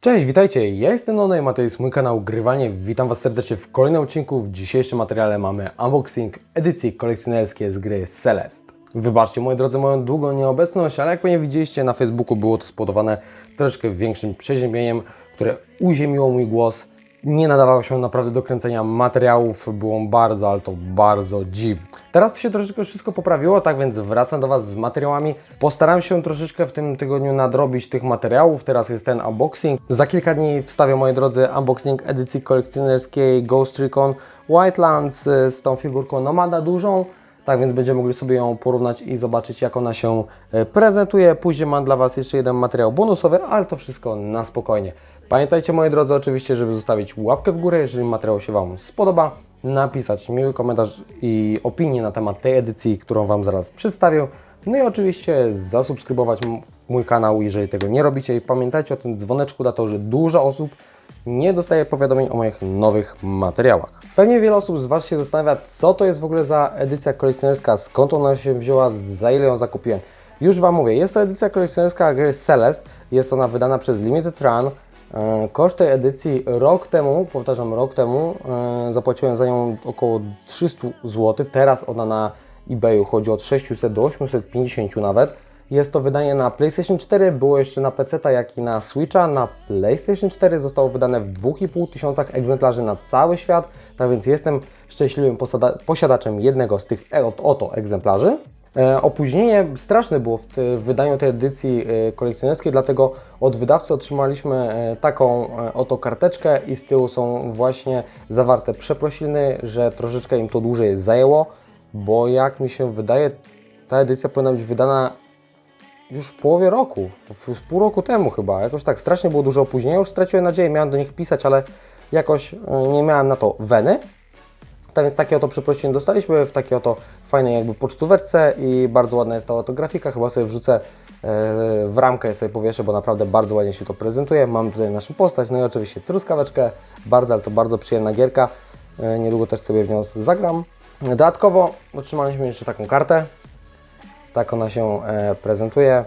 Cześć, witajcie, ja jestem Onejm, a to jest mój kanał Grywanie. Witam Was serdecznie w kolejnym odcinku. W dzisiejszym materiale mamy unboxing edycji kolekcjonerskie z gry Celeste. Wybaczcie, moi drodzy, moją długą nieobecność, ale jak pewnie widzieliście na Facebooku, było to spowodowane troszeczkę większym przeziębieniem, które uziemiło mój głos. Nie nadawało się naprawdę do kręcenia materiałów, było bardzo, ale to bardzo dziwne. Teraz się troszeczkę wszystko poprawiło, tak więc wracam do Was z materiałami. Postaram się troszeczkę w tym tygodniu nadrobić tych materiałów. Teraz jest ten unboxing. Za kilka dni wstawię, moi drodzy, unboxing edycji kolekcjonerskiej Ghost Recon Wildlands y, z tą figurką Nomada dużą. Tak więc będziemy mogli sobie ją porównać i zobaczyć, jak ona się e, prezentuje. Później mam dla Was jeszcze jeden materiał bonusowy, ale to wszystko na spokojnie. Pamiętajcie, moi drodzy, oczywiście, żeby zostawić łapkę w górę, jeżeli materiał się Wam spodoba, napisać miły komentarz i opinię na temat tej edycji, którą Wam zaraz przedstawię. No i oczywiście zasubskrybować mój kanał, jeżeli tego nie robicie. I pamiętajcie o tym dzwoneczku, da to, że dużo osób nie dostaje powiadomień o moich nowych materiałach. Pewnie wiele osób z Was się zastanawia, co to jest w ogóle za edycja kolekcjonerska, skąd ona się wzięła, za ile ją zakupiłem. Już Wam mówię, jest to edycja kolekcjonerska gry Celeste, jest ona wydana przez Limited Run. E, Koszt tej edycji rok temu, powtarzam rok temu, e, zapłaciłem za nią około 300 zł, teraz ona na eBayu chodzi od 600 do 850 nawet. Jest to wydanie na PlayStation 4, było jeszcze na PC, jak i na Switcha. Na PlayStation 4 zostało wydane w 2,5 tysiącach egzemplarzy na cały świat, tak więc jestem szczęśliwym posiadaczem jednego z tych e- oto egzemplarzy. E, opóźnienie straszne było w, w wydaniu tej edycji e, kolekcjonerskiej, dlatego od wydawcy otrzymaliśmy e, taką oto karteczkę i z tyłu są właśnie zawarte przeprosiny, że troszeczkę im to dłużej zajęło, bo jak mi się wydaje, ta edycja powinna być wydana już w połowie roku, w- pół roku temu chyba. Jakoś tak strasznie było dużo opóźnienia. Już straciłem nadzieję, miałem do nich pisać, ale jakoś nie miałem na to weny. Tak więc takie oto przeprosiny dostaliśmy w takiej oto fajnej jakby pocztóweczce i bardzo ładna jest ta oto grafika. Chyba sobie wrzucę e, w ramkę sobie powieszę, bo naprawdę bardzo ładnie się to prezentuje. Mamy tutaj naszą postać, no i oczywiście truskaweczkę. Bardzo, ale to bardzo przyjemna gierka. E, Niedługo też sobie w nią zagram. Dodatkowo otrzymaliśmy jeszcze taką kartę. Tak ona się e, prezentuje.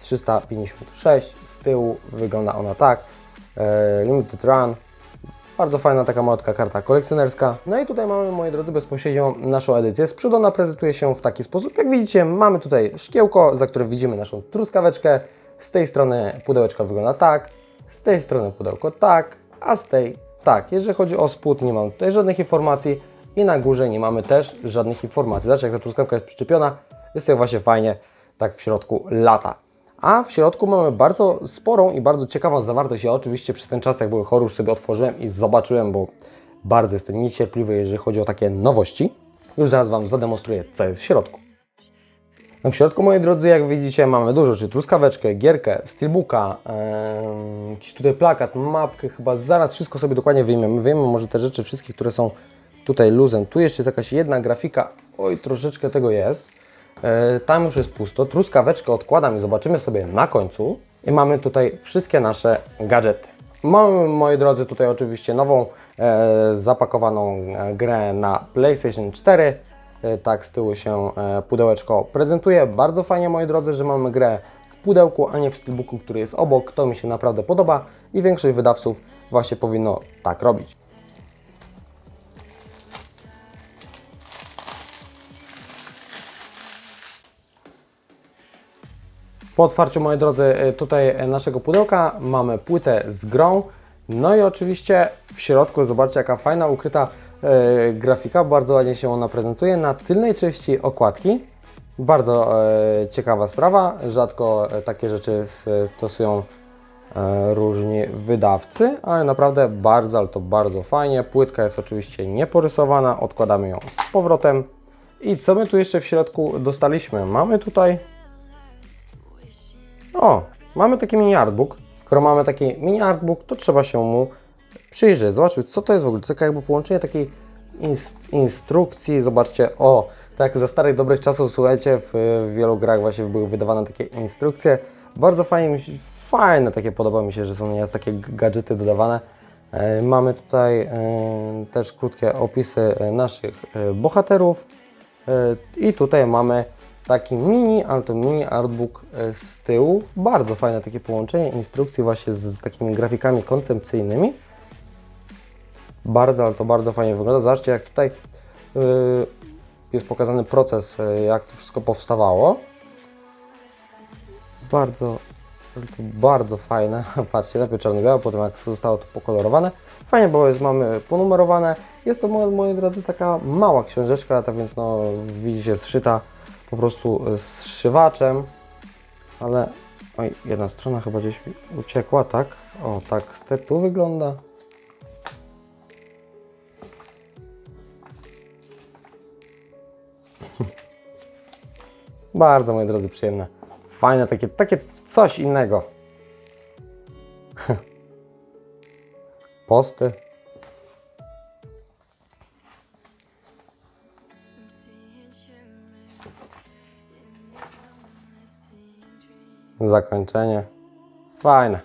356 z tyłu wygląda ona tak. Limited Run. Bardzo fajna taka malutka karta kolekcjonerska. No i tutaj mamy, moi drodzy, bezpośrednio naszą edycję. Z przodu ona prezentuje się w taki sposób. Jak widzicie, mamy tutaj szkiełko, za które widzimy naszą truskaweczkę. Z tej strony pudełeczko wygląda tak, z tej strony pudełko tak, a z tej tak. Jeżeli chodzi o spód, nie mam tutaj żadnych informacji i na górze nie mamy też żadnych informacji. Zobaczcie, jak ta truskawka jest przyczepiona. Jest to właśnie fajnie tak w środku lata. A w środku mamy bardzo sporą i bardzo ciekawą zawartość. Ja oczywiście przez ten czas, jak byłem chory, już sobie otworzyłem i zobaczyłem, bo bardzo jestem niecierpliwy, jeżeli chodzi o takie nowości. Już zaraz Wam zademonstruję, co jest w środku. No w środku, moi drodzy, jak widzicie, mamy dużo, czy truskaweczkę, gierkę, steelbooka, em, jakiś tutaj plakat, mapkę, chyba zaraz wszystko sobie dokładnie wyjmiemy. Wyjmiemy może te rzeczy wszystkie, które są tutaj luzem. Tu jeszcze jest jakaś jedna grafika, oj, troszeczkę tego jest. E, Tam już jest pusto. Truskaweczkę odkładam i zobaczymy sobie na końcu. I mamy tutaj wszystkie nasze gadżety. Mamy, moi drodzy, tutaj oczywiście nową e, zapakowaną e, grę na PlayStation 4. E, tak z tyłu się e, pudełeczko prezentuje. Bardzo fajnie, moi drodzy, że mamy grę w pudełku, a nie w steelbooku, który jest obok. To mi się naprawdę podoba i większość wydawców właśnie powinno tak robić. Po otwarciu, moi drodzy, e, tutaj e, naszego pudełka mamy płytę z grą. No i oczywiście w środku, zobaczcie jaka fajna, ukryta e, grafika, bardzo ładnie się ona prezentuje. Na tylnej części okładki, bardzo e, ciekawa sprawa, rzadko e, takie rzeczy stosują e, różni wydawcy, ale naprawdę bardzo, ale to bardzo fajnie. Płytka jest oczywiście nieporysowana, odkładamy ją z powrotem. I co my tu jeszcze w środku dostaliśmy? Mamy tutaj o, mamy taki mini artbook. Skoro mamy taki mini artbook, to trzeba się mu przyjrzeć. Zobaczmy, co to jest w ogóle. To jakby połączenie takiej inst- instrukcji. Zobaczcie, o, tak za starych dobrych czasów, słuchajcie, w, w wielu grach właśnie były wydawane takie instrukcje. Bardzo się- fajne takie, podoba mi się, że są nieraz takie gadżety dodawane. E, mamy tutaj e, też krótkie opisy e, naszych bohaterów. I tutaj mamy taki mini, ale to mini artbook e, z tyłu. Bardzo fajne takie połączenie instrukcji właśnie z, z takimi grafikami koncepcyjnymi. Bardzo, ale to bardzo fajnie wygląda. Zobaczcie, jak tutaj yy, jest pokazany proces, yy, jak to wszystko powstawało. Bardzo, bardzo fajne. Patrzcie, najpierw czarno-białe, potem jak zostało to pokolorowane. Fajnie, bo jest, mamy ponumerowane. Jest to, moi drodzy, taka mała książeczka, tak więc no, widzicie, zszyta po prostu y, zszywaczem, ale oj, jedna strona chyba gdzieś uciekła, tak? O, tak, z tu wygląda. Bardzo, moi drodzy, przyjemne. Fajne, takie, takie coś innego. Posty. Zakończenie. Fajne.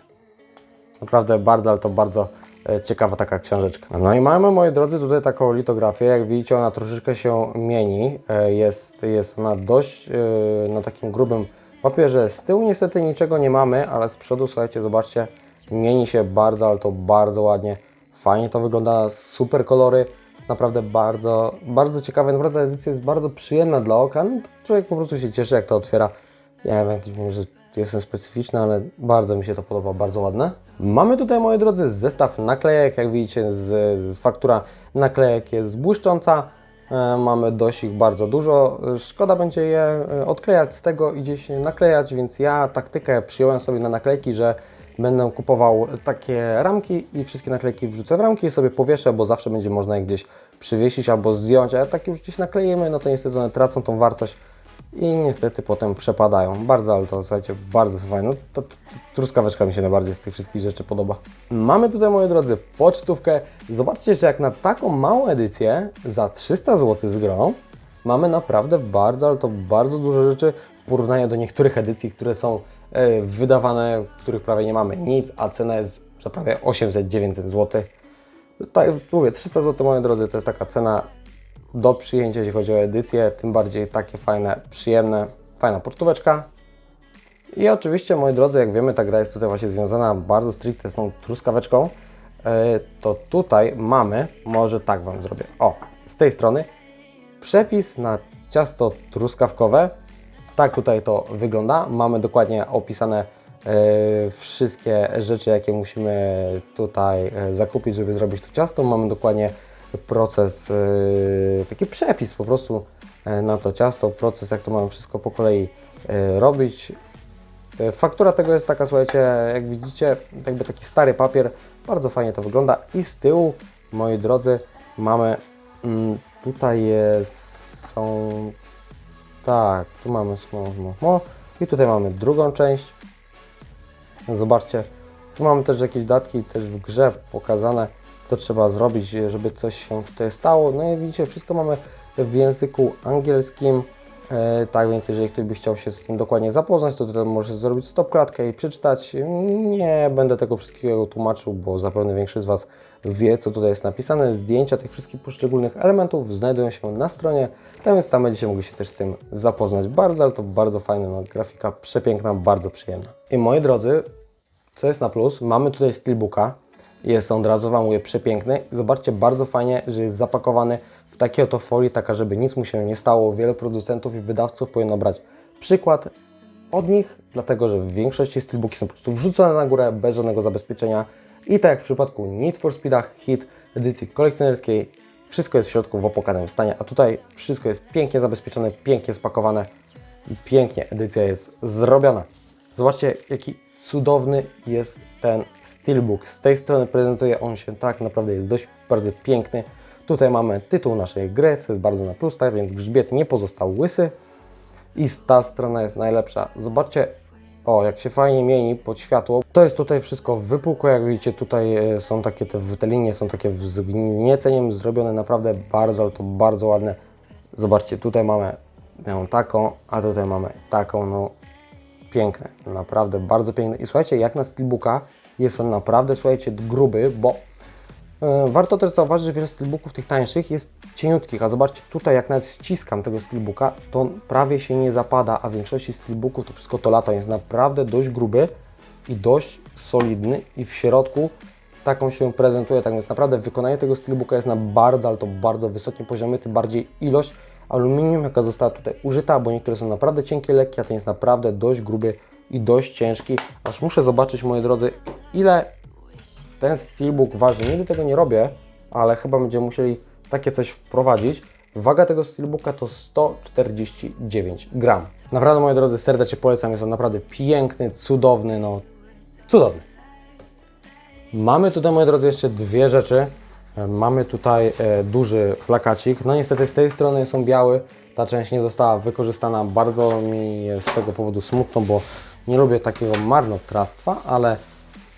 Naprawdę bardzo, ale to bardzo e, ciekawa taka książeczka. No i mamy, moi drodzy, tutaj taką litografię. Jak widzicie, ona troszeczkę się mieni. E, Jest, jest ona dość e, na takim grubym papierze. Z tyłu niestety niczego nie mamy, ale z przodu, słuchajcie, zobaczcie, mieni się bardzo, ale to bardzo ładnie. Fajnie to wygląda, super kolory. Naprawdę bardzo, bardzo ciekawe. Naprawdę edycja jest bardzo przyjemna dla oka. No, człowiek po prostu się cieszy, jak to otwiera. Ja wiem, może jestem specyficzny, ale bardzo mi się to podoba, bardzo ładne. Mamy tutaj, moi drodzy, zestaw naklejek. Jak widzicie, z, z faktura naklejek jest błyszcząca. E, mamy dość ich bardzo dużo. Szkoda będzie je e, odklejać z tego i gdzieś naklejać, więc ja taktykę przyjąłem sobie na naklejki, że będę kupował takie ramki i wszystkie naklejki wrzucę w ramki i sobie powieszę, bo zawsze będzie można je gdzieś przywiesić albo zdjąć, a jak takie już gdzieś nakleimy, no to niestety one tracą tą wartość i niestety potem przepadają. Bardzo, ale to słuchajcie, bardzo fajne. No, to, to, truskaweczka mi się najbardziej z tych wszystkich rzeczy podoba. Mamy tutaj, moi drodzy, pocztówkę. Zobaczcie, że jak na taką małą edycję za 300 zł z grą, mamy naprawdę bardzo, ale to bardzo dużo rzeczy w porównaniu do niektórych edycji, które są e, wydawane, których prawie nie mamy nic, a cena jest za prawie 800-900 zł. Tak, mówię, 300 zł, moi drodzy, to jest taka cena do przyjęcia, jeśli chodzi o edycję, tym bardziej takie fajne, przyjemne, fajna pocztóweczka. I oczywiście, moi drodzy, jak wiemy, ta gra jest tutaj właśnie związana bardzo stricte z tą truskaweczką, e, to tutaj mamy, może tak Wam zrobię, o, z tej strony, przepis na ciasto truskawkowe. Tak tutaj to wygląda. Mamy dokładnie opisane e, wszystkie rzeczy, jakie musimy tutaj e, zakupić, żeby zrobić to ciasto. Mamy dokładnie proces, e, taki przepis po prostu e, na to ciasto, proces jak to mamy wszystko po kolei e, robić. E, Faktura tego jest taka, słuchajcie, jak widzicie, jakby taki stary papier, bardzo fajnie to wygląda. I z tyłu, moi drodzy, mamy, mm, tutaj jest, są, tak, tu mamy small. i tutaj mamy drugą część. Zobaczcie, tu mamy też jakieś datki też w grze pokazane, co trzeba zrobić, żeby coś się tutaj stało. No i widzicie, wszystko mamy w języku angielskim. E, tak więc jeżeli ktoś by chciał się z tym dokładnie zapoznać, to tutaj może zrobić stop klatkę i przeczytać. Nie będę tego wszystkiego tłumaczył, bo zapewne większość z Was wie, co tutaj jest napisane. Zdjęcia tych wszystkich poszczególnych elementów znajdują się na stronie, tak więc tam będziecie mogli się też z tym zapoznać. Bardzo, ale to bardzo fajne, no, grafika przepiękna, bardzo przyjemna. I moi drodzy, co jest na plus, mamy tutaj steelbooka. Jest on, od Wam mówię, przepiękny. Zobaczcie, bardzo fajnie, że jest zapakowany w takiej oto folii, taka, żeby nic mu się nie stało. Wiele producentów i wydawców powinno brać przykład od nich, dlatego że w większości steelbooki są po prostu wrzucone na górę bez żadnego zabezpieczenia. I tak jak w przypadku Need for Speedach, hit edycji kolekcjonerskiej, wszystko jest w środku w opłakanym stanie, a tutaj wszystko jest pięknie zabezpieczone, pięknie spakowane i pięknie edycja jest zrobiona. Zobaczcie, jaki cudowny jest ten steelbook. Z tej strony prezentuje on się tak, naprawdę jest dość bardzo piękny. Tutaj mamy tytuł naszej gry, co jest bardzo na plus, tak więc grzbiet nie pozostał łysy. I ta strona jest najlepsza. Zobaczcie, o, jak się fajnie mieni pod światło. To jest tutaj wszystko wypukłe, jak widzicie, tutaj e, są takie, te, te linie są takie z gnieceniem zrobione, naprawdę bardzo, ale to bardzo ładne. Zobaczcie, tutaj mamy taką, a tutaj mamy taką, no piękne, naprawdę bardzo piękne. I słuchajcie, jak na steelbooka jest on naprawdę, słuchajcie, gruby, bo E, Warto też zauważyć, że wiele steelbooków tych tańszych jest cieniutkich, a zobaczcie tutaj, jak nawet ściskam tego steelbooka, to on prawie się nie zapada, a w większości steelbooków to wszystko to lata jest naprawdę dość gruby i dość solidny i w środku taką się prezentuje. Tak więc naprawdę wykonanie tego steelbooka jest na bardzo, ale to bardzo wysokim poziomie, tym bardziej ilość aluminium, jaka została tutaj użyta, bo niektóre są naprawdę cienkie, lekkie, a ten jest naprawdę dość gruby i dość ciężki. Aż muszę zobaczyć, moi drodzy, ile ten steelbook waży. Nigdy tego nie robię, ale chyba będziemy musieli takie coś wprowadzić. Waga tego steelbooka to 149 gram. Naprawdę, moi drodzy, serdecznie polecam. Jest on naprawdę piękny, cudowny, no cudowny. Mamy tutaj, moi drodzy, jeszcze dwie rzeczy. Mamy tutaj e, duży plakacik. No niestety z tej strony są biały. Ta część nie została wykorzystana. Bardzo mi z tego powodu smutno, bo nie lubię takiego marnotrawstwa, ale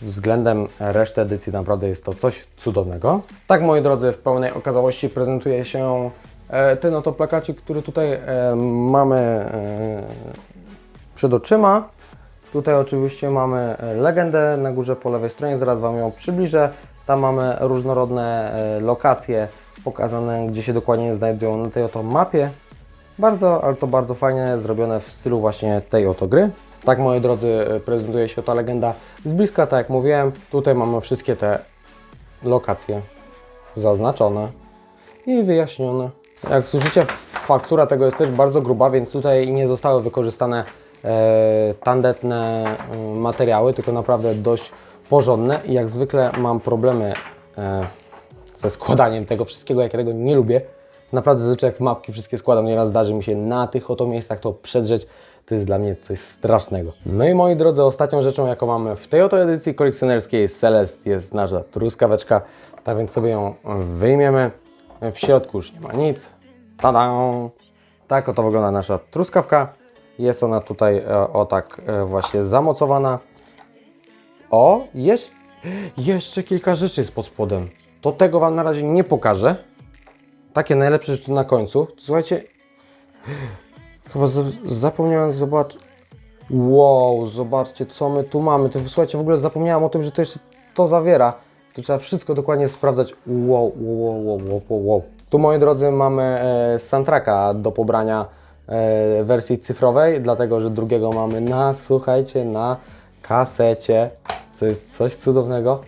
względem reszty edycji naprawdę jest to coś cudownego. Tak, moi drodzy, w pełnej okazałości prezentuje się e, ten oto plakacik, który tutaj e, mamy przed oczyma. Tutaj oczywiście mamy legendę na górze po lewej stronie, zaraz Wam ją przybliżę. Tam mamy różnorodne e, lokacje pokazane, gdzie się dokładnie znajdują na tej oto mapie. Bardzo, ale to bardzo fajnie zrobione w stylu właśnie tej oto gry. Tak, moi drodzy, e, prezentuje się ta legenda z bliska, tak jak mówiłem. Tutaj mamy wszystkie te lokacje zaznaczone i wyjaśnione. Jak słyszycie, faktura tego jest też bardzo gruba, więc tutaj nie zostały wykorzystane e, tandetne e, materiały, tylko naprawdę dość porządne i jak zwykle mam problemy e, ze składaniem tego wszystkiego, jak ja tego nie lubię. Naprawdę zazwyczaj jak mapki wszystkie składam, nieraz zdarzy mi się na tych oto miejscach to przedrzeć. To jest dla mnie coś strasznego. No i moi drodzy, ostatnią rzeczą, jaką mamy w tej oto edycji kolekcjonerskiej Celest jest nasza truskaweczka. Tak więc sobie ją wyjmiemy. W środku już nie ma nic. Tada! Tak oto wygląda nasza truskawka. Jest ona tutaj e, o tak e, właśnie zamocowana. O, jeszcze, jeszcze kilka rzeczy jest pod spodem. To tego Wam na razie nie pokażę. Takie najlepsze rzeczy na końcu. Słuchajcie, chyba zapomniałem zobaczyć. Wow, zobaczcie co my tu mamy. To, słuchajcie, w ogóle zapomniałem o tym, że to jeszcze to zawiera. Tu trzeba wszystko dokładnie sprawdzać. Wow, wow, wow, wow, wow. Tu, moi drodzy, mamy e, soundtracka do pobrania e, wersji cyfrowej, dlatego że drugiego mamy na, słuchajcie, na kasecie, co jest coś cudownego.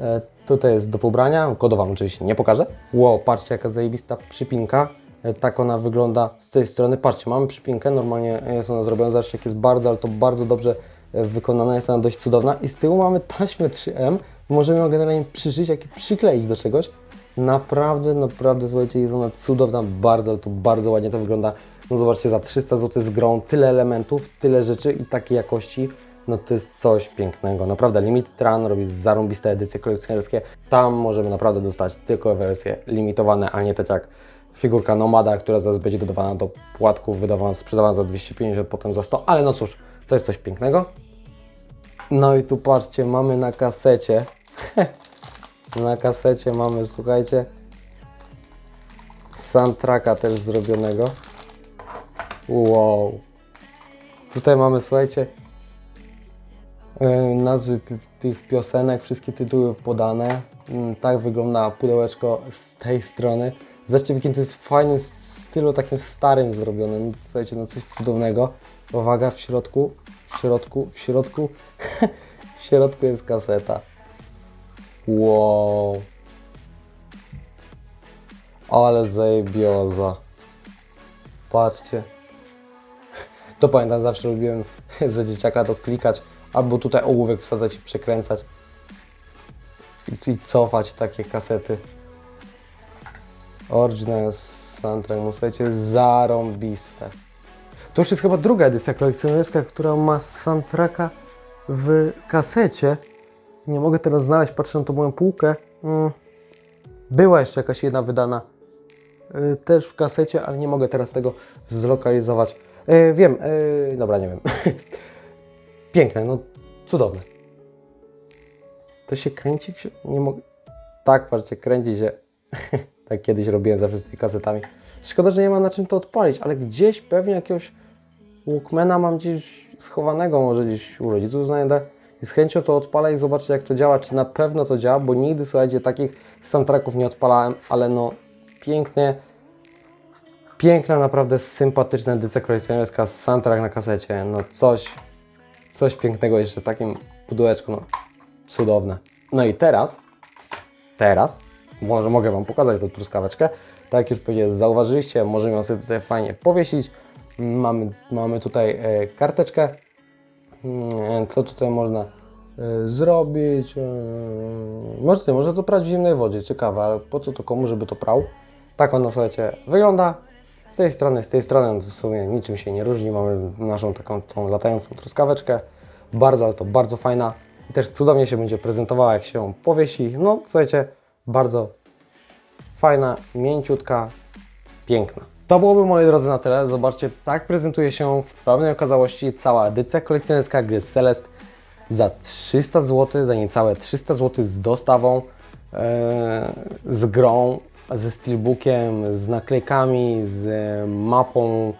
E, tutaj jest do pobrania, kodu Wam oczywiście nie pokażę. Wow, patrzcie jaka zajebista przypinka. E, tak ona wygląda z tej strony. Patrzcie, mamy przypinkę, normalnie jest ona zrobiona, zobaczcie jak jest bardzo, ale to bardzo dobrze e, wykonana, jest ona dość cudowna. I z tyłu mamy taśmę 3M, możemy ją generalnie przyszyć, jak i przykleić do czegoś. Naprawdę, naprawdę, słuchajcie, jest ona cudowna, bardzo, ale to bardzo ładnie to wygląda. No zobaczcie, za 300 zł z grą, tyle elementów, tyle rzeczy i takiej jakości, no to jest coś pięknego. Naprawdę, Limited Run robi zarąbiste edycje kolekcjonerskie. Tam możemy naprawdę dostać tylko wersje limitowane, a nie tak jak figurka Nomada, która zaraz będzie dodawana do płatków, wydawana, sprzedawana za 250, potem za 100, ale no cóż, to jest coś pięknego. No i tu patrzcie, mamy na kasecie. na kasecie mamy, słuchajcie, soundtracka też zrobionego. Wow. Tutaj mamy, słuchajcie, nazwy pi- tych piosenek, wszystkie tytuły podane. Mm, Tak wygląda pudełeczko z tej strony. Zobaczcie, w jakim to jest fajnym stylu, takim starym zrobionym. Słuchajcie, no coś cudownego. Uwaga, w środku, w środku, w środku, w środku jest kaseta. Wow. Ale zajebioza. Patrzcie. To pamiętam, zawsze lubiłem za dzieciaka to klikać, albo tutaj ołówek wsadzać i przekręcać. I, cofać takie kasety. Original soundtrack, no słuchajcie, zarąbiste. To już jest chyba druga edycja kolekcjonerska, która ma soundtracka w kasecie. Nie mogę teraz znaleźć, patrzę na tą moją półkę. Mm. Była jeszcze jakaś jedna wydana y, też w kasecie, ale nie mogę teraz tego zlokalizować. Y, wiem, y, dobra, nie wiem. Piękne, no cudowne. To się kręci? w Nie mogę. Tak, patrzcie, kręci się. tak kiedyś robiłem zawsze z kasetami. Szkoda, że nie ma na czym to odpalić, ale gdzieś pewnie jakiegoś Walkmana mam gdzieś schowanego, może gdzieś u rodziców znajdę. i z chęcią to odpalę i zobaczę jak to działa, czy na pewno to działa, bo nigdy, słuchajcie, takich soundtracków nie odpalałem, ale no pięknie, piękna, naprawdę sympatyczna edycja kolekcjonerska soundtrack na kasecie, no coś, coś pięknego jeszcze w takim pudełeczku, no cudowne. No i teraz, teraz, może mogę Wam pokazać tą truskaweczkę, tak jak już powiedziałem, zauważyliście, możemy ją sobie tutaj fajnie powiesić, mamy, mamy tutaj e, karteczkę, Mm, co tutaj można e, zrobić? E, Może, można to prać w zimnej wodzie, ciekawe, ale po co to komu, żeby to prał? Tak ona, słuchajcie, wygląda. Z tej strony, z tej strony no w sumie niczym się nie różni. Mamy naszą taką tą latającą truskaweczkę. Bardzo, ale to bardzo fajna. I też cudownie się będzie prezentowała, jak się ją powiesi. No, słuchajcie, bardzo fajna, mięciutka, piękna. To byłoby, moi drodzy, na tyle. Zobaczcie, tak prezentuje się w pełnej okazałości cała edycja kolekcjonerska gry Celest za 300 zł, za niecałe 300 zł z dostawą, e, z grą, ze steelbookiem, z naklejkami, z mapą,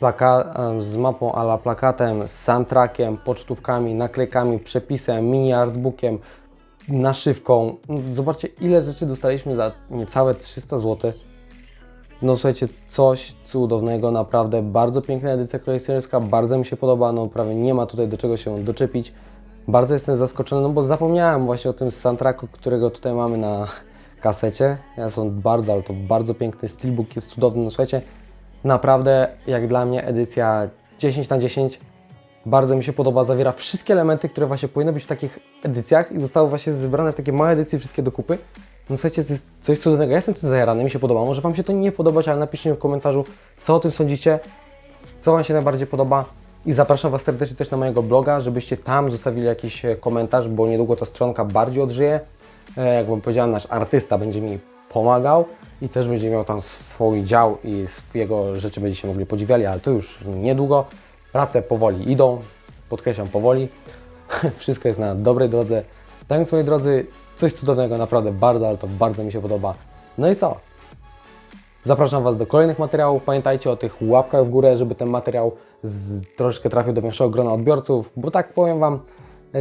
plaka, z mapą ala plakatem, z soundtrackiem, pocztówkami, naklejkami, przepisem, mini artbookiem, naszywką. Zobaczcie, ile rzeczy dostaliśmy za niecałe 300 zł. No słuchajcie, coś cudownego, naprawdę bardzo piękna edycja kolekcjonerska, bardzo mi się podoba, no prawie nie ma tutaj do czego się doczepić. Bardzo jestem zaskoczony, no bo zapomniałem właśnie o tym soundtracku, którego tutaj mamy na kasecie. Ja są bardzo, ale to bardzo piękny, steelbook jest cudowny, no słuchajcie, naprawdę jak dla mnie edycja 10 na 10 bardzo mi się podoba, zawiera wszystkie elementy, które właśnie powinny być w takich edycjach i zostały właśnie zebrane w takie małe edycje wszystkie do kupy. No słuchajcie, to jest coś cudownego. Ja jestem tym zajarany, mi się podoba. Może Wam się to nie podobać, ale napiszcie w komentarzu, co o tym sądzicie, co Wam się najbardziej podoba. I zapraszam Was serdecznie też na mojego bloga, żebyście tam zostawili jakiś e, komentarz, bo niedługo ta stronka bardziej odżyje. E, Jak Wam powiedziałem, nasz artysta będzie mi pomagał i też będzie miał tam swój dział i swojego rzeczy będziecie mogli podziwiali, ale to już niedługo. Prace powoli idą, podkreślam powoli. Wszystko jest na dobrej drodze. Tak więc moi drodzy, coś cudownego, naprawdę bardzo, ale to bardzo mi się podoba. No i co? Zapraszam Was do kolejnych materiałów. Pamiętajcie o tych łapkach w górę, żeby ten materiał z, troszeczkę trafił do większego grona odbiorców, bo tak powiem Wam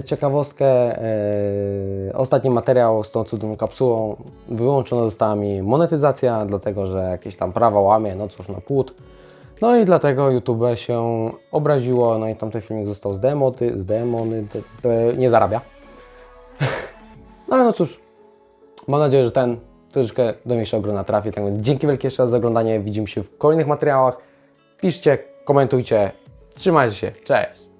ciekawostkę. E, ostatni materiał z tą cudowną kapsułą wyłączona została mi monetyzacja, dlatego że jakieś tam prawa łamie, no cóż, na płód. No i dlatego YouTube się obraziło, no i tamten filmik został zdemony, zdemony, de, de, nie zarabia. No ale no cóż, mam nadzieję, że ten troszeczkę do większego grona trafi. Tak więc dzięki wielkie jeszcze raz za oglądanie. Widzimy się w kolejnych materiałach. Piszcie, komentujcie. Trzymajcie się. Cześć!